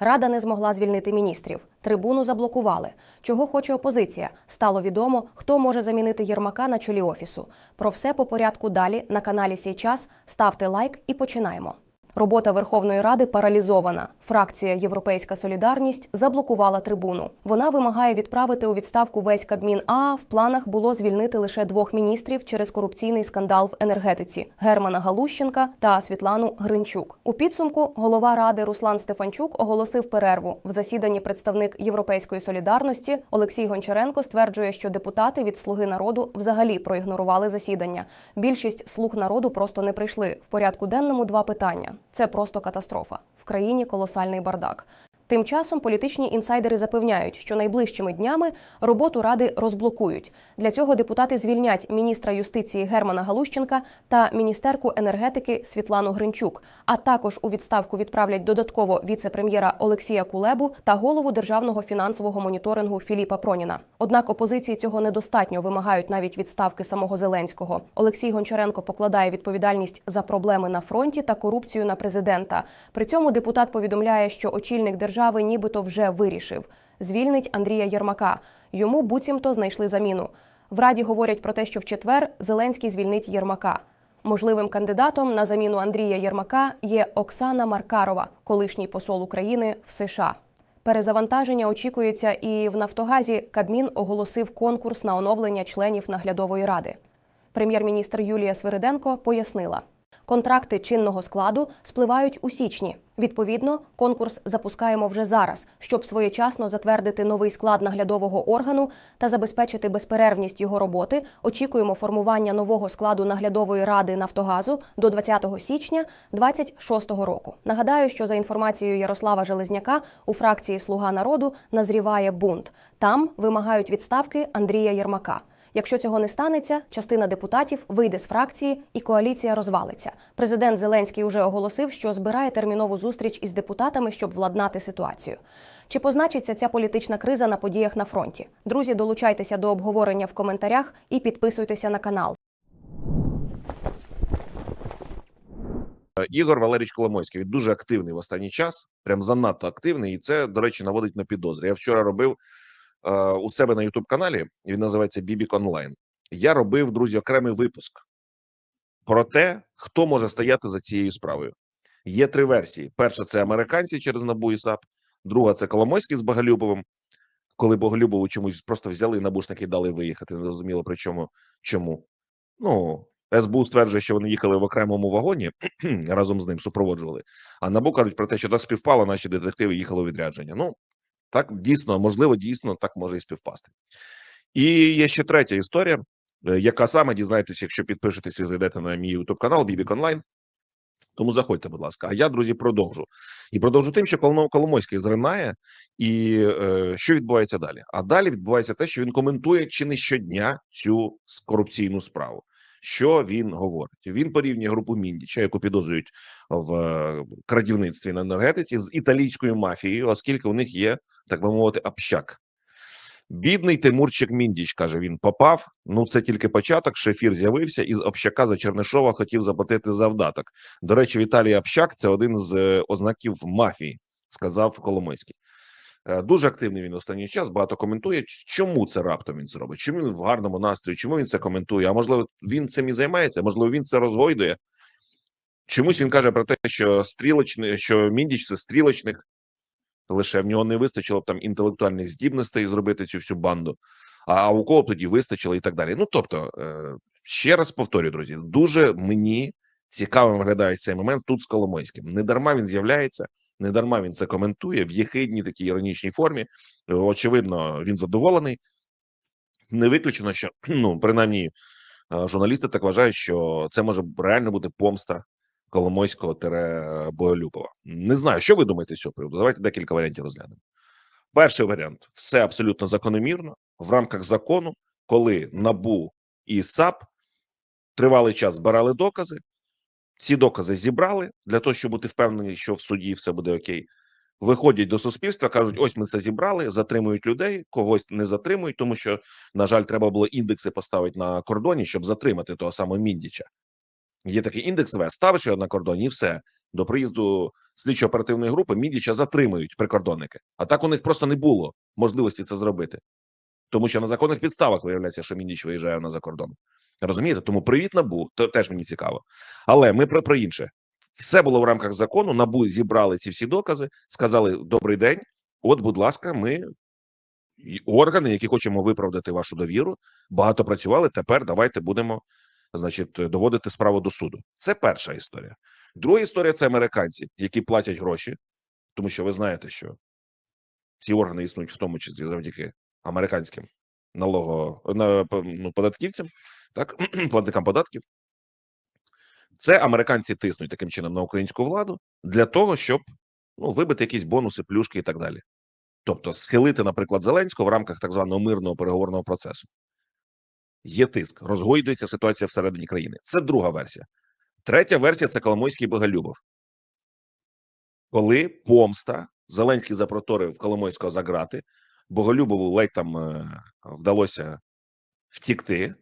Рада не змогла звільнити міністрів. Трибуну заблокували. Чого хоче опозиція? Стало відомо, хто може замінити Єрмака на чолі офісу. Про все по порядку далі на каналі Сій час. Ставте лайк і починаємо. Робота Верховної Ради паралізована. Фракція Європейська Солідарність заблокувала трибуну. Вона вимагає відправити у відставку весь Кабмін. А в планах було звільнити лише двох міністрів через корупційний скандал в енергетиці Германа Галущенка та Світлану Гринчук. У підсумку голова ради Руслан Стефанчук оголосив перерву. В засіданні представник Європейської солідарності Олексій Гончаренко стверджує, що депутати від Слуги народу взагалі проігнорували засідання. Більшість слуг народу просто не прийшли. В порядку денному два питання. Це просто катастрофа. В країні колосальний бардак. Тим часом політичні інсайдери запевняють, що найближчими днями роботу ради розблокують. Для цього депутати звільнять міністра юстиції Германа Галущенка та міністерку енергетики Світлану Гринчук, а також у відставку відправлять додатково віце-прем'єра Олексія Кулебу та голову державного фінансового моніторингу Філіпа Проніна. Однак опозиції цього недостатньо вимагають навіть відставки самого Зеленського. Олексій Гончаренко покладає відповідальність за проблеми на фронті та корупцію на президента. При цьому депутат повідомляє, що очільник держави нібито вже вирішив звільнить Андрія Єрмака. Йому буцімто знайшли заміну. В раді говорять про те, що в четвер Зеленський звільнить Єрмака. Можливим кандидатом на заміну Андрія Єрмака є Оксана Маркарова, колишній посол України в США. Перезавантаження очікується і в Нафтогазі Кабмін оголосив конкурс на оновлення членів наглядової ради. Прем'єр-міністр Юлія Свириденко пояснила. Контракти чинного складу спливають у січні. Відповідно, конкурс запускаємо вже зараз, щоб своєчасно затвердити новий склад наглядового органу та забезпечити безперервність його роботи. Очікуємо формування нового складу наглядової ради Нафтогазу до 20 січня 2026 року. Нагадаю, що за інформацією Ярослава Железняка у фракції Слуга народу назріває бунт. Там вимагають відставки Андрія Єрмака. Якщо цього не станеться, частина депутатів вийде з фракції і коаліція розвалиться. Президент Зеленський уже оголосив, що збирає термінову зустріч із депутатами, щоб владнати ситуацію. Чи позначиться ця політична криза на подіях на фронті? Друзі, долучайтеся до обговорення в коментарях і підписуйтеся на канал. Ігор Валерійович Коломойський він дуже активний в останній час, прям занадто активний, і це, до речі, наводить на підозри. Я вчора робив е, у себе на youtube каналі. Він називається Бібік Онлайн. Я робив друзі окремий випуск про те, хто може стояти за цією справою. Є три версії: перша це американці через НАБУ і САП, друга це Коломойський з Боголюбовим. Коли Боголюбову чомусь просто взяли набушники, дали виїхати. Не зрозуміло причому чому. Ну СБУ стверджує, що вони їхали в окремому вагоні разом з ним супроводжували. А НАБУ кажуть про те, що так співпало, наші детективи їхали у відрядження. Ну так дійсно, можливо, дійсно так може і співпасти. І є ще третя історія, е, яка саме дізнаєтесь, якщо підпишетеся і зайдете на мій youtube канал Бібік Онлайн. Тому заходьте, будь ласка. А я, друзі, продовжу і продовжу тим, що Коломо- Коломойський зринає, і е, що відбувається далі. А далі відбувається те, що він коментує чи не щодня цю корупційну справу. Що він говорить? Він порівнює групу Міндіча, яку підозрюють в е, крадівництві на енергетиці, з італійською мафією, оскільки у них є, так би мовити, общак. Бідний Тимурчик Міндіч каже: він попав. Ну це тільки початок. Шефір з'явився і з общака за Чернишова хотів заплатити завдаток. До речі, Віталій Общак це один з е, ознаків мафії, сказав Коломойський. Е, Дуже активний він останній час. Багато коментує. Чому це раптом він зробить? Чому він в гарному настрої? Чому він це коментує? А можливо, він цим і займається? Можливо, він це розгойдує. Чомусь він каже про те, що стрілочний, що Міндіч це стрілочник, лише в нього не вистачило б там інтелектуальних здібностей зробити цю всю банду. А, у кого б тоді вистачило і так далі. Ну тобто, е, ще раз повторюю, друзі, дуже мені цікавим виглядає цей момент тут з Коломойським. Не дарма він з'являється, не дарма він це коментує в єхидній такій іронічній формі. Е, Очевидно, він задоволений. Не виключено, що ну принаймні е, журналісти так вважають, що це може реально бути помста Коломойського тере Боголюбова. Не знаю, що ви думаєте з цього приводу. Давайте декілька варіантів розглянемо. Перший варіант: все абсолютно закономірно в рамках закону, коли НАБУ і САП тривалий час збирали докази. Ці докази зібрали для того, щоб бути впевнені, що в суді все буде окей. Виходять до суспільства, кажуть: ось ми це зібрали, затримують людей, когось не затримують, тому що, на жаль, треба було індекси поставити на кордоні, щоб затримати того самого Міндіча. Є такий індекс В, ставиш його на кордоні, і все. До приїзду слідчо-оперативної групи Мідіча затримують прикордонники. А так у них просто не було можливості це зробити. Тому що на законних підставах виявляється, що Мідіч виїжджає на закордон. Розумієте? Тому привіт набу, то теж мені цікаво. Але ми про, про інше. Все було в рамках закону. Набу зібрали ці всі докази, сказали: добрий день. От, будь ласка, ми органи, які хочемо виправдати вашу довіру, багато працювали. Тепер давайте будемо, значить, доводити справу до суду. Це перша історія. Друга історія це американці, які платять гроші, тому що ви знаєте, що ці органи існують в тому числі завдяки американським налого на ну, податківцям, так платникам податків. Це американці тиснуть таким чином на українську владу для того, щоб ну, вибити якісь бонуси, плюшки і так далі. Тобто схилити, наприклад, Зеленського в рамках так званого мирного переговорного процесу. Є тиск, розгойдується ситуація всередині країни. Це друга версія. Третя версія це Коломойський Боголюбов. Коли помста Зеленський запроторив Коломойського за грати, Боголюбову ледь там е, вдалося втікти.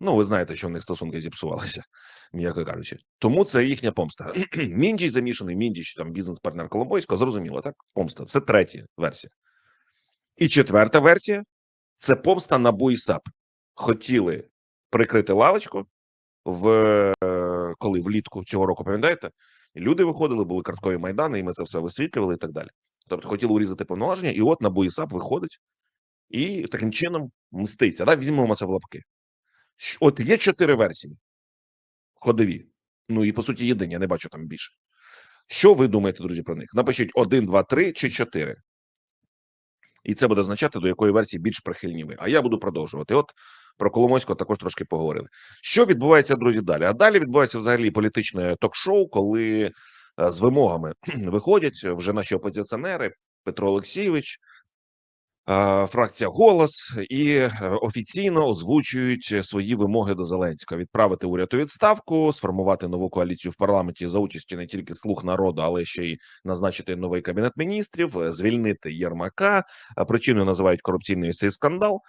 Ну, ви знаєте, що в них стосунки зіпсувалися, м'яко кажучи. Тому це їхня помста. Міндіч замішаний, Міндіч, там бізнес-партнер Коломойського, зрозуміло, так? Помста. Це третя версія. І четверта версія це помста на САП. Хотіли прикрити лавочку в е, коли влітку цього року, пам'ятаєте? Люди виходили, були карткові майдани, і ми це все висвітлювали і так далі. Тобто хотіли урізати повноваження, і от на САП виходить і таким чином мститься. Візьмемо це в лапки. От є чотири версії ходові. Ну і по суті єдині, я не бачу там більше. Що ви думаєте, друзі, про них? Напишіть один, два, три чи чотири. І це буде означати, до якої версії більш прихильні ви. А я буду продовжувати. От про Коломойського також трошки поговорили. Що відбувається, друзі, далі? А далі відбувається взагалі політичне ток-шоу, коли е, з вимогами виходять вже наші опозиціонери Петро Олексійович, фракція Голос і е, офіційно озвучують свої вимоги до Зеленського: відправити уряд у відставку, сформувати нову коаліцію в парламенті за участі не тільки слуг народу, але ще й назначити новий кабінет міністрів, е, звільнити Єрмака. Причиною називають корупційний цей скандал.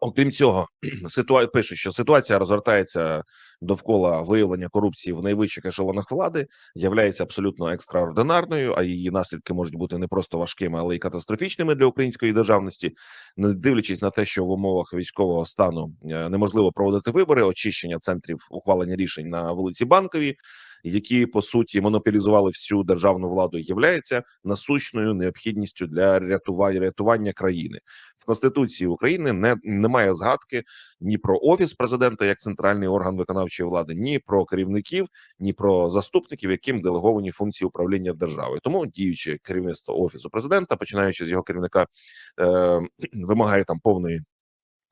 Окрім цього, ситуа... пише, що ситуація розгортається довкола виявлення корупції в найвищих ешелонах влади, являється абсолютно екстраординарною, а її наслідки можуть бути не просто важкими, але й катастрофічними для української державності, не дивлячись на те, що в умовах військового стану е, неможливо проводити вибори, очищення центрів ухвалення рішень на вулиці Банковій, які по суті монополізували всю державну владу, являється насущною необхідністю для рятування рятування країни в конституції України. Не немає згадки ні про офіс президента як центральний орган виконавчої влади, ні про керівників, ні про заступників, яким делеговані функції управління державою. Тому діюче керівництво офісу президента, починаючи з його керівника, е, вимагає там повної.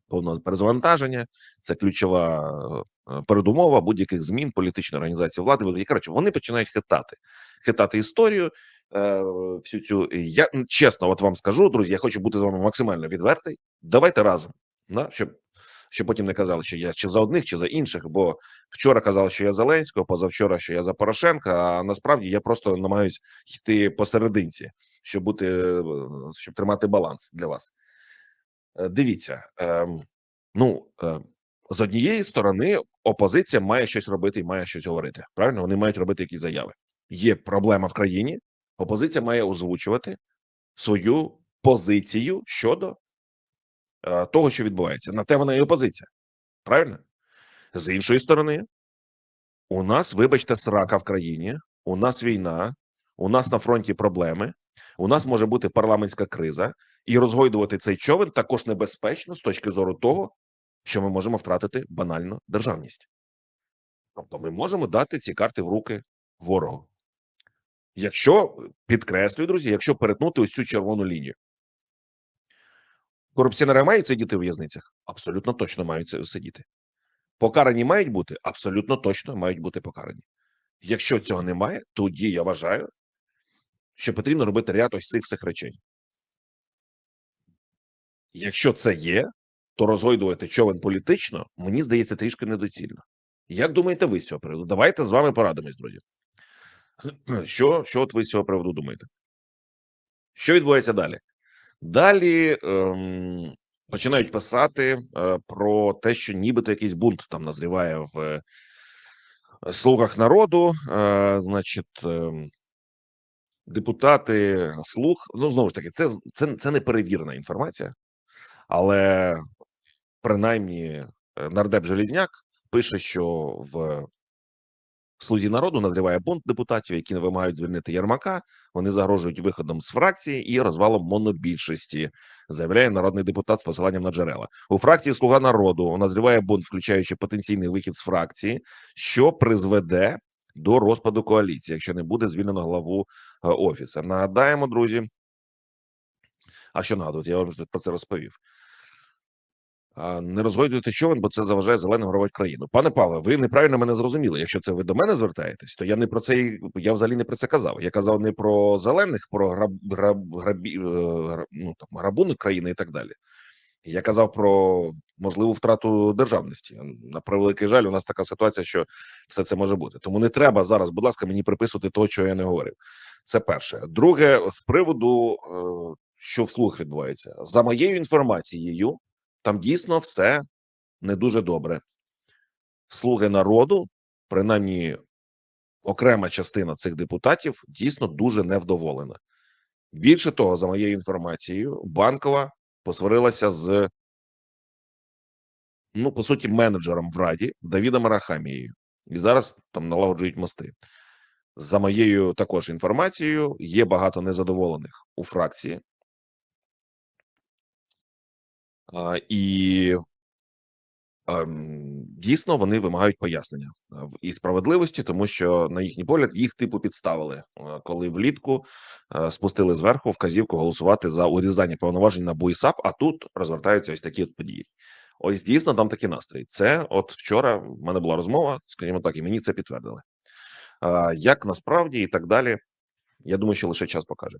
Повного перезавантаження це ключова передумова будь-яких змін політичної організації влади. Коротше, вони починають хитати, хитати історію. Е, всю цю я чесно, от вам скажу, друзі. Я хочу бути з вами максимально відвертий. Давайте разом, да, щоб щоб потім не казали, що я чи за одних, чи за інших. Бо вчора казали, що я Зеленського, позавчора, що я за Порошенка. А насправді я просто намагаюсь йти посерединці, щоб бути е, щоб тримати баланс для вас. Е, Дивіться, ем, ну е, з однієї сторони, опозиція має щось робити і має щось говорити. Правильно, вони мають робити якісь заяви. Є проблема в країні. Опозиція має озвучувати свою позицію щодо е, того, що відбувається. На те вона і опозиція. Правильно? З іншої сторони, у нас, вибачте, срака в країні, у нас війна, у нас на фронті проблеми, у нас може бути парламентська криза, і розгойдувати цей човен також небезпечно з точки зору того, що ми можемо втратити банально державність. Тобто, ми можемо дати ці карти в руки ворогу. Якщо підкреслюю, друзі, якщо перетнути ось цю червону лінію. Корупціонери мають сидіти в в'язницях? Абсолютно точно мають сидіти. Покарані мають бути? Абсолютно точно мають бути покарані. Якщо цього немає, тоді я вважаю, що потрібно робити ряд ось цих речей. Якщо це є, то розгойдувати човен політично, мені здається, трішки недоцільно. Як думаєте ви з цього приводу? Давайте з вами порадимось, друзі. Що, що от ви з цього приводу думаєте? Що відбувається далі? Далі ем, починають писати е, про те, що нібито якийсь бунт там назріває в е, слугах народу. Е, значить, е, депутати слуг. Ну знову ж таки, це це, це не перевірена інформація, але принаймні е, нардеп Желізняк пише, що в слузі народу назріває бунт депутатів, які вимагають звільнити Єрмака. Вони загрожують виходом з фракції і розвалом монобільшості, заявляє народний депутат з посиланням на джерела. У фракції Слуга народу назріває бунт, включаючи потенційний вихід з фракції, що призведе до розпаду коаліції, якщо не буде звільнено главу е, офісу. Нагадаємо, друзі. А що нагадувати? Я вам про це розповів. Не розгойдуйте човен, бо це заважає зеленим гровати країну. Пане Павле, ви неправильно мене зрозуміли. Якщо це ви до мене звертаєтесь, то я не про це я взагалі не про це казав. Я казав не про зелених, про граб, граб, грабі, е, ну, там, грабунок країни і так далі. Я казав про можливу втрату державності. На превеликий жаль, у нас така ситуація, що все це може бути. Тому не треба зараз, будь ласка, мені приписувати того, чого я не говорив. Це перше. Друге, з приводу, е, що вслух відбувається, за моєю інформацією, там дійсно все не дуже добре. Слуги народу, принаймні окрема частина цих депутатів, дійсно дуже невдоволена. Більше того, за моєю інформацією, банкова посварилася з ну, по суті, менеджером в раді Давідом Арахамією. І зараз там налагоджують мости. За моєю також інформацією, є багато незадоволених у фракції. І ем, дійсно вони вимагають пояснення і справедливості, тому що, на їхній погляд, їх типу підставили, коли влітку е, спустили зверху вказівку голосувати за урізання повноважень на БУІСАП, а тут розвертаються ось такі події. Ось дійсно там такий настрій. Це от вчора в мене була розмова, скажімо так, і мені це підтвердили. Як насправді і так далі, я думаю, що лише час покаже.